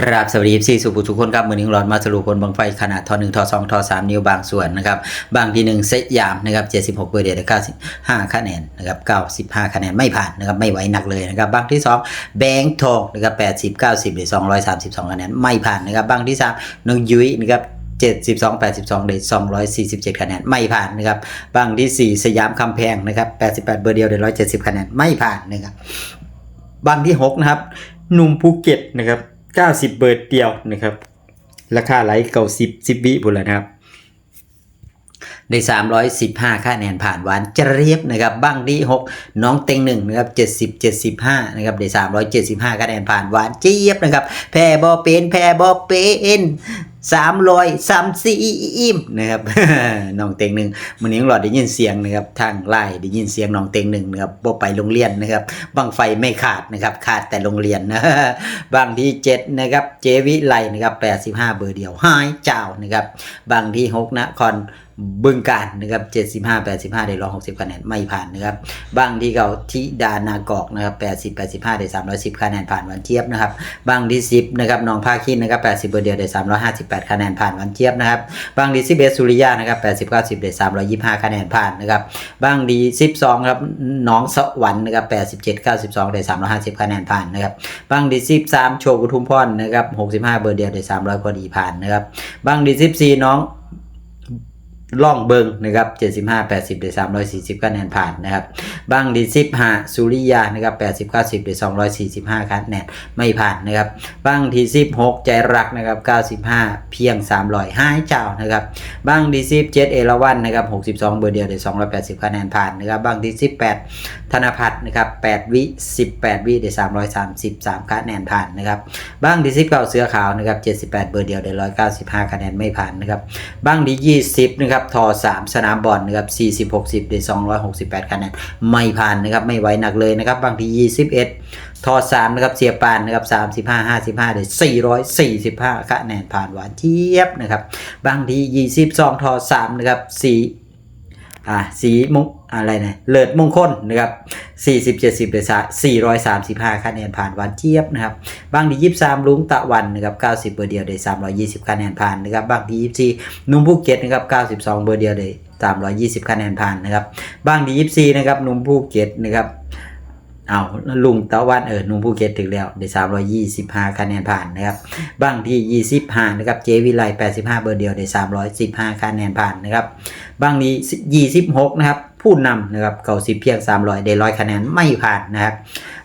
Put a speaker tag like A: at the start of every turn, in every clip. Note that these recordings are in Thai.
A: กราบสวัสดีซีสุภูทุกคนครับมือหนึ่งหลอดมาสรุปผลบังไฟขนาดทอหนึ่งทอสองทอสามนิ้วบางส่วนนะครับบางที่หนึ่งเซตยามนะครับเจ็ดสิบหกเบอร์เดียวเก้าสิบห้าคะแนนนะครับเก้าสิบห้าคะแนนไม่ผ่านนะครับไม่ไหวหนักเลยนะครับบางที่สองแบงค์ทองนะครับแปดสิบเก้าสิบหรือสองร้อยสามสิบสองคะแนนไม่ผ่านนะครับบางที่สามน้องยุ้ยนะครับเจ็ดสิบสองแปดสิบสองเลยสองร้อยสี่สิบเจ็ดคะแนน ไม่ผ่านนะครับบางที่สี่สยามคำแพงนะครับแปดสิบแปดเบอร์เดียวเลยร้อยเจ็ดสิบคะแนน ไม่ผ่านนะครับบางที่ 6 นะครับ หนุ่มภูเก็ตนะครับ 90 เบิร์ดเดียวนะครับ ราคาไหลเก่า10 10วิบุนแล้วนะครับได้315ค่าแนนผ่านหวานเจรียบนะครับบ้างดี6น้องเต็งหนึ่งนะครับ70 75นะครับได้375คะแนนผ่านหวานเจี๊ยบนะครับแพ้บอเป็นแพ้บอเป็น สามร้อยสามสี่อิ่มนะครับน้องเต็งหนึ่งมันยังหลอดได้ยินเสียงนะครับ ทางไล่ได้ยินเสียงน้องเต็งหนึ่งนะครับบ่ไปโรงเรียนนะครับบังไฟไม่ขาดนะครับ ขาดแต่โรงเรียนนะบางที่เจ็ดนะครับ เจวิไลนะครับแปดสิบห้าเบอร์เดียวหายเจ้านะครับ บางที่หกนคร บึงการนะครับเจ็ดสิบห้าแปดสิบห้าได้ร้อยหกสิบคะแนนไม่ผ่านนะครับ บางที่เขาทิดานากอกนะครับแปดสิบแปดสิบห้าได้สามร้อยสิบคะแนนผ่านวันเทียบนะครับ บางที่สิบนะครับน้องภาคินนะครับแปดสิบเบอร์เดียวได้สามร้อยห้าสิบแปดคะแนนผ่านวันเทียบนะครับ บางดีสิบเอ็ดสุริยานะครับแปดสิบเก้าสิบได้สามร้อยยี่ห้าคะแนนผ่านนะครับ บางดีสิบสองครับน้องสวรรค์นะครับแปดสิบเจ็ดเก้าสิบสองได้สามร้อยห้าสิบคะแนนผ่านนะครับ บางดีสิบสามโชกุทุมพรนะครับหกสิบห้าเบอร์เดียวได้สามร้อยพอดีผ่านนะครับ บางดีสิบสี่น้อง ล่องเบิงนะครับ 75 80ได้340คะแนนผ่านนะครับบางดี15สุริยานะครับ 80 90ได้245คะแนนไม่ผ่านนะครับบางที่16 ใจรักนะครับ 95 เพียง 300ห้าเจ้านะครับบางที่17เอราวันนะครับ 62 เบอร์เดียวได้280คะแนนผ่านนะครับบางที่18 ธนพัฒน์นะครับ 8 วิ 18 วิได้333คะแนนผ่านนะครับบางที่19เสือขาวนะครับ 78 เบอร์เดียวได้195คะแนนไม่ผ่านนะครับบางที่20นะครับทอ3สนามบอลนะครับ40 60ได้268คะแนนไม่ผ่านนะครับไม่ไหวหนักเลยนะครับบางที่21 ทอ3นะครับเสียปานนะครับ35 55ได้445คะแนนผ่านหวานเทียบนะครับบางที่22 ทอ3นะครับ4อ่าสีมง อะไรนะเลิศมงคลนะครับ40 70ได้435 คะแนนผ่านวันเทียบนะครับบางที่23 ลุงตะวันนะครับ90 เบอร์เดียวได้ 320 คะแนนผ่านนะครับบางที่24นุ่มภูเก็ตนะครับ92 เบอร์เดียวได้320 คะแนนผ่านนะครับบางที่24นะครับนุ่มภูเก็ตนะครับ เอาลุงตะวันเออนุ่มภูเก็ตถึงแล้วได้325คะแนนผ่านนะครับบางที่25นะครับเจวิไล85เบอร์เดียวได้315คะแนนผ่านนะครับบางนี้26นะครับผู้นำนะครับเก่าสิเพียง300ได้100คะแนนไม่ผ่านนะครับ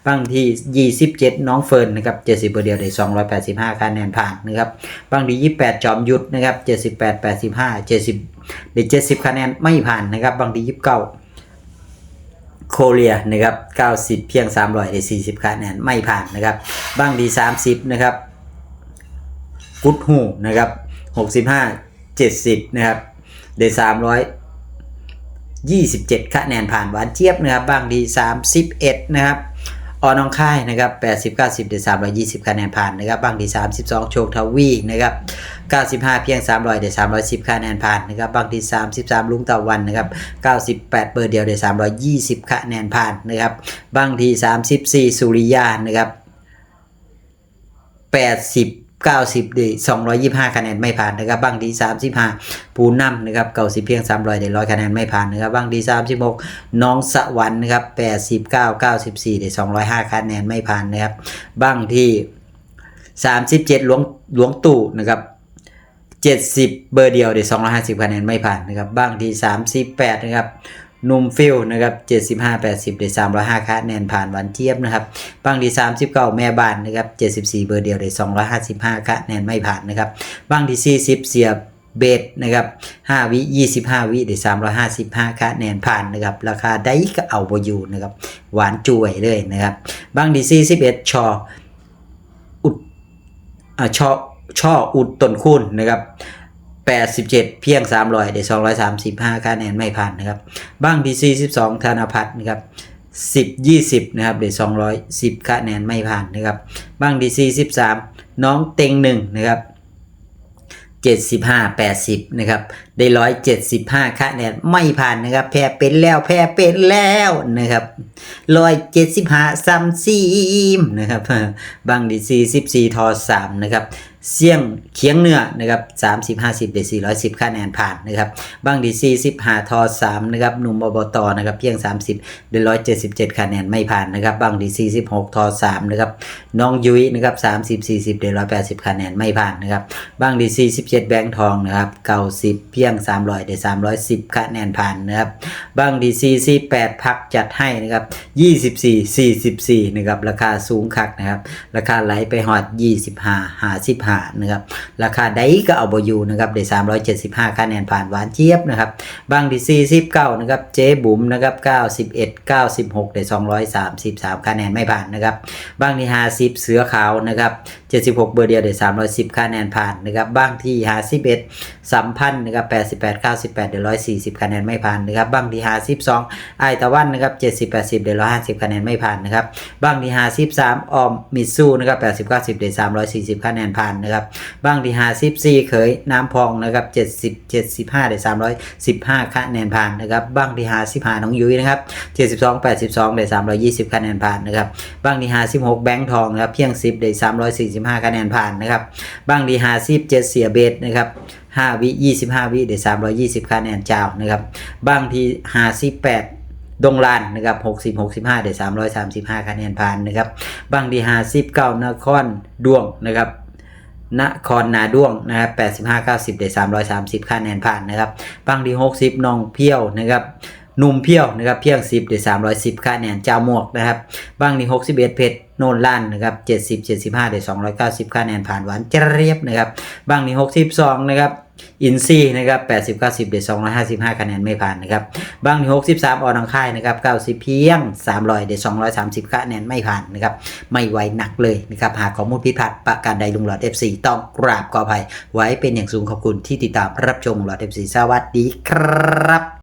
A: บางที่ 27 น้องเฟิร์นนะครับ70เบอร์เดียวได้ 285คะแนนผ่านนะครับบางที่28 จอมยุทธนะครับ78 85 70ได้70คะแนนไม่ผ่านนะครับบางที่29 โคเรียนะครับ90 เพียง 300ได้40คะแนนไม่ผ่านนะครับบางดี30นะครับกุดหูนะครับ65 70นะครับได้300 27คะแนนผ่านหวานเจี๊ยบนะครับบางดี31นะครับ ออน้องค่ายนะครับ80 90ได้320คะแนนผ่านนะครับบางดี32โชคทวีนะครับ95เพียง300ได้310คะแนนผ่านนะครับบางดี33ลุงตะวันนะครับ98เบอร์เดียวได้320คะแนนผ่านนะครับบางที34สุริยานะครับ80 90ด้225 คะแนนไม่ผ่านนะครับบางที 35 ปูน้ำนะครับเก่าสิเพียง 300ได้100 คะแนนไม่ผ่านนะครับบางที 36 น้องสวรรค์นะครับ89 94ได้205 คะแนนไม่ผ่านนะครับบางที่ 37 หลวงหลวงตู่นะครับ70 เบอร์เดียวได้250 คะแนนไม่ผ่านนะครับบางที 38 นะครับ นุ่มฟิลนะครับ75 80ได้305คะแนนผ่านวันเทียบนะครับบางที่39 แม่บ้านนะครับ74 เบอร์เดียวได้255คะแนนไม่ผ่านนะครับบางที่40 เสียเบสนะครับ5วิ25 วิได้355คะแนนผ่านนะครับราคาได้ก็เอาบอยู่นะครับหวานจ่วยเลยนะครับบางที่41ชออุดอ่าชอช่ออุดต้นคูณนะครับ 87 เพียง 300ได้235 คะแนนไม่ผ่านนะครับ บ้างที่42ธนพัฒน์นะครับ10 20 นะครับได้210 คะแนนไม่ผ่านนะครับ บ้างที่43น้องเต็งหนึ่งนะครับ75 80นะครับได้175คะแนนไม่ผ่านนะครับ แพ้เป็นแล้วแพ้เป็นแล้วนะครับ175ซัมซีมนะครับบางดี44ทอ3นะครับ เสี่ยงเคียงเหนือนะครับ30 50ได้410คะแนนผ่านนะครับบางดี45ทอ3นะครับหนุ่มอบตนะครับเพียง30ได้177คะแนนไม่ผ่านนะครับบางดี46ทอ3นะครับน้องยุ้ยนะครับ30 40ได้180คะแนนไม่ผ่านนะครับบางดี47แบงค์ทองนะครับ90เพียง300ได้310คะแนนผ่านนะครับบางดี48พักจัดให้นะครับ24 44นะครับราคาสูงคักนะครับราคาไหลไปหอด25 55นะครับราคาใดก็เอาบอยู่นะครับได้375คะแนนผ่านหวานเจี๊ยบนะครับบางดี49นะครับเจ๊บุ๋มนะครับ91 96ได้233คะแนนไม่ผ่านนะครับบางที่50เสือขาวนะครับ76 เบอร์เดียวได้310คะแนนผ่านนะครับบางที่51สัมพันธ์นะครับ88 98ได้140คะแนนไม่ผ่านนะครับบางที่52ไอตะวันนะครับ70 80ได้150คะแนนไม่ผ่านนะครับบางที่53ออมมิซูนะครับ80 90ได้340คะแนนผ่านนะครับบางที่หาสิบสี่เคยน้ำพองนะครับเจ็ดสิบเจ็ดสิบห้าได้สามร้อยสิบห้าคะแนนผ่านนะครับบางที่หาสิบห้าน้องยุ้ยนะครับเจ็ดสิบสองแปดสิบสองได้สามร้อยยี่สิบคะแนนผ่านนะครับบางที่หาสิบหกแบงค์ทองนะครับเพียงสิบได้สามร้อยสี่สิบห้าคะแนนผ่านนะครับบางที่หาสิบเจ็ดเสียเบสนะครับห้าวิยี่สิบห้าวิได้สามร้อยยี่สิบคะแนนเจ้านะครับบางที่หาสิบแปดดงลานนะครับ60 65 ได้ 335 คะแนนผ่านนะครับ บางดีหาสิบเก้านครดวงนะครับ นครนาด้วงนะครับ85 90ได้330คะแนนผ่านนะครับบางที่60น้องเพี้ยวนะครับหนุ่มเพี้ยวนะครับเพียง10ได้310คะแนนเจ้าหมวกนะครับบางที่61เพชรโนนล้านนะครับ70 75ได้290คะแนนผ่านหวานเจรียบนะครับบางที่62นะครับ อินซีนะครับ80 90เด้255คะแนนไม่ผ่านนะครับบางที่63ออนังค่ายนะครับ90เพียง300เด้230คะแนนไม่ผ่านนะครับไม่ไหวหนักเลยนะครับหากข้อมูลผิดพลาดประการใดลุงหลอด FC ต้องกราบขออภัย ไว้เป็นอย่างสูงขอบคุณที่ติดตามรับชมลุงหลอด FC สวัสดีครับ